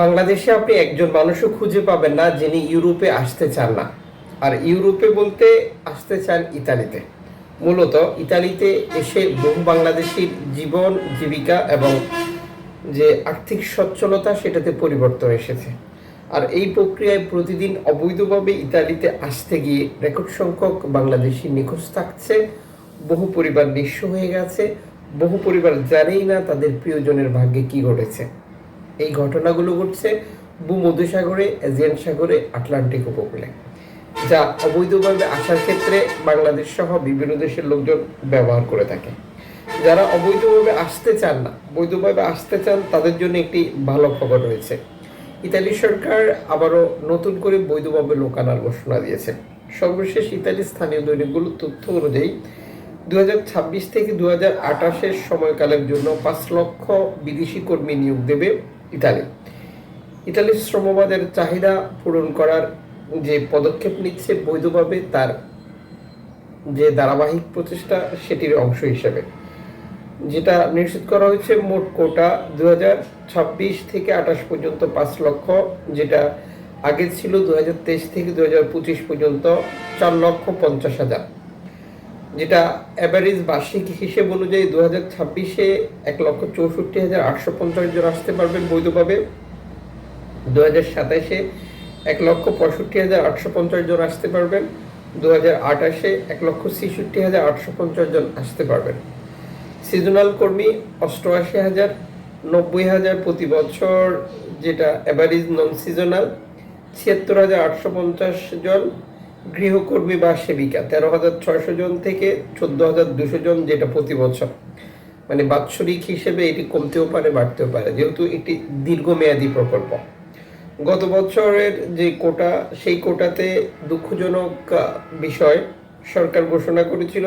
বাংলাদেশে আপনি একজন মানুষও খুঁজে পাবেন না যিনি ইউরোপে আসতে চান না। আর ইউরোপে বলতে আসতে চান ইতালিতে। মূলত ইতালিতে এসে বহু বাংলাদেশির জীবন, জীবিকা এবং যে আর্থিক সচ্ছলতা সেটাতে পরিবর্তন এসেছে। আর এই প্রক্রিয়ায় প্রতিদিন অবৈধভাবে ইতালিতে আসতে গিয়ে রেকর্ড সংখ্যক বাংলাদেশি নিখোঁজ থাকছে। বহু পরিবার নিঃস্ব হয়ে গেছে। বহু পরিবার জানেই না তাদের প্রিয়জনের ভাগ্যে কি ঘটেছে। এই ঘটনাগুলো ঘটছে ভূমধ্যসাগরে এজিয়ান সাগরে, আটলান্টিক উপকূলে, যা অবৈধভাবে আসার ক্ষেত্রে বাংলাদেশ সহ বিভিন্ন দেশের লোকজন ব্যবহার করে থাকে। যারা অবৈধভাবে আসতে চান না, বৈধভাবে আসতে চান, তাদের জন্য একটি ভালো খবর রয়েছে। ইতালি সরকার আবারও নতুন করে বৈধভাবে লোক আনার ঘোষণা দিয়েছে। সর্বশেষ ইতালি স্থানীয় দৈনিকগুলোর তথ্য অনুযায়ী ছাব্বিশ থেকে দু হাজার সময়কালের জন্য পাঁচ লক্ষ বিদেশি কর্মী নিয়োগ দেবে ইতালি। ইতালির শ্রমবাজার চাহিদা পূরণ করার যে পদক্ষেপ নিচ্ছে বৈধভাবে তার যে ধারাবাহিক প্রচেষ্টা, সেটির অংশ হিসেবে। যেটা নিশ্চিত করা হয়েছে, মোট কোটা দুই হাজার ছাব্বিশ থেকে আঠাশ পর্যন্ত পাঁচ লক্ষ, যেটা আগে ছিল দুই হাজার তেইশ থেকে দুই হাজার পঁচিশ পর্যন্ত চার লক্ষ পঞ্চাশ হাজার। যেটা অ্যাভারেজ বার্ষিক হিসেব অনুযায়ী দু হাজার ছাব্বিশে এক লক্ষ চৌষট্টি হাজার আটশো পঞ্চাশ জন আসতে পারবেন বৈধভাবে। দু হাজার সাতাশে এক লক্ষ পঁয়ষট্টি হাজার আটশো পঞ্চাশ জন আসতে পারবেন। দু হাজার আঠাশে এক লক্ষ ছেষট্টি হাজার আটশো পঞ্চাশ জন আসতে পারবেন। সিজনাল কর্মী অষ্টআশি হাজার, নব্বই হাজার প্রতি বছর যেটা অ্যাভারেজ নন সিজনাল ছিয়াত্তর হাজার আটশো পঞ্চাশ জন গৃহকর্মী বা সেবিকা, তেরো হাজার ছয়শো জন থেকে চোদ্দ হাজার দুশো জন যেটা প্রতি বছর। মানে বাৎসরিক হিসেবে এটি কমতেও পারে, বাড়তেও পারে, যেহেতু এটি দীর্ঘমেয়াদী প্রকল্প। গত বছরের যে কোটা, সেই কোটাতে দুঃখজনক বিষয় সরকার ঘোষণা করেছিল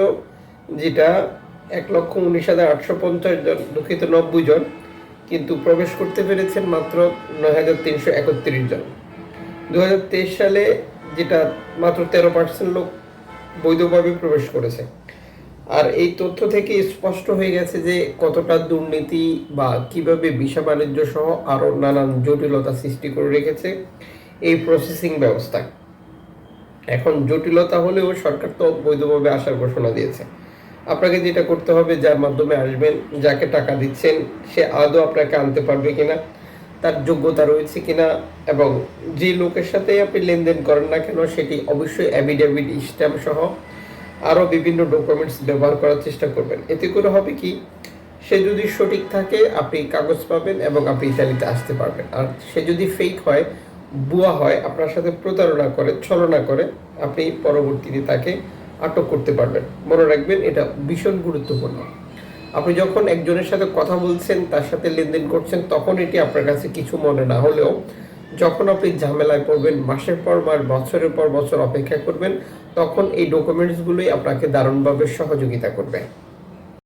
যেটা এক লক্ষ উনিশ হাজার আটশো পঞ্চাশ জন, দুঃখিত নব্বই জন, কিন্তু প্রবেশ করতে পেরেছেন মাত্র নয় হাজার তিনশো একত্রিশ জন। দু হাজার তেইশ সালে যেটা মাত্র তেরো পার্সেন্ট লোক বৈধভাবে প্রবেশ করেছে। আর এই তথ্য থেকে স্পষ্ট হয়ে গেছে যে কতটা দুর্নীতি বা কীভাবে ভিসা বাণিজ্য সহ আরও নানান জটিলতা সৃষ্টি করে রেখেছে এই প্রসেসিং ব্যবস্থা। এখন জটিলতা হলেও সরকার তো বৈধভাবে আসার ঘোষণা দিয়েছে। আপনাকে যেটা করতে হবে, যার মাধ্যমে আসবেন, যাকে টাকা দিচ্ছেন, সে আদৌ আপনাকে আনতে পারবে কিনা তার যোগ্যতা রয়েছে কিনা এবং যে লোকের সাথে আপনি লেনদেন করেন না কেন, সেটি অবশ্যই অ্যাভিডেভিট স্ট্যাম্প সহ আরও বিভিন্ন ডকুমেন্টস ব্যবহার করার চেষ্টা করবেন। এতে করে হবে কি, সে যদি সঠিক থাকে, আপনি কাগজ পাবেন এবং আপনি ইতালিতে আসতে পারবেন। আর সে যদি ফেক হয় বুয়া হয়, আপনার সাথে প্রতারণা করে, ছলনা করে, আপনি পরবর্তীতে তাকে আটক করতে পারবেন। মনে রাখবেন, এটা ভীষণ গুরুত্বপূর্ণ। আপনি যখন একজনের সাথে কথা বলছেন, তার সাথে লেনদেন করছেন, তখন এটি আপনার কাছে কিছু মনে না হলেও যখন আপনি ঝামেলায় পড়বেন, মাসের পর মাস, বছরের পর বছর অপেক্ষা করবেন, তখন এই ডকুমেন্টসগুলোই আপনাকে দারুণভাবে সহযোগিতা করবে।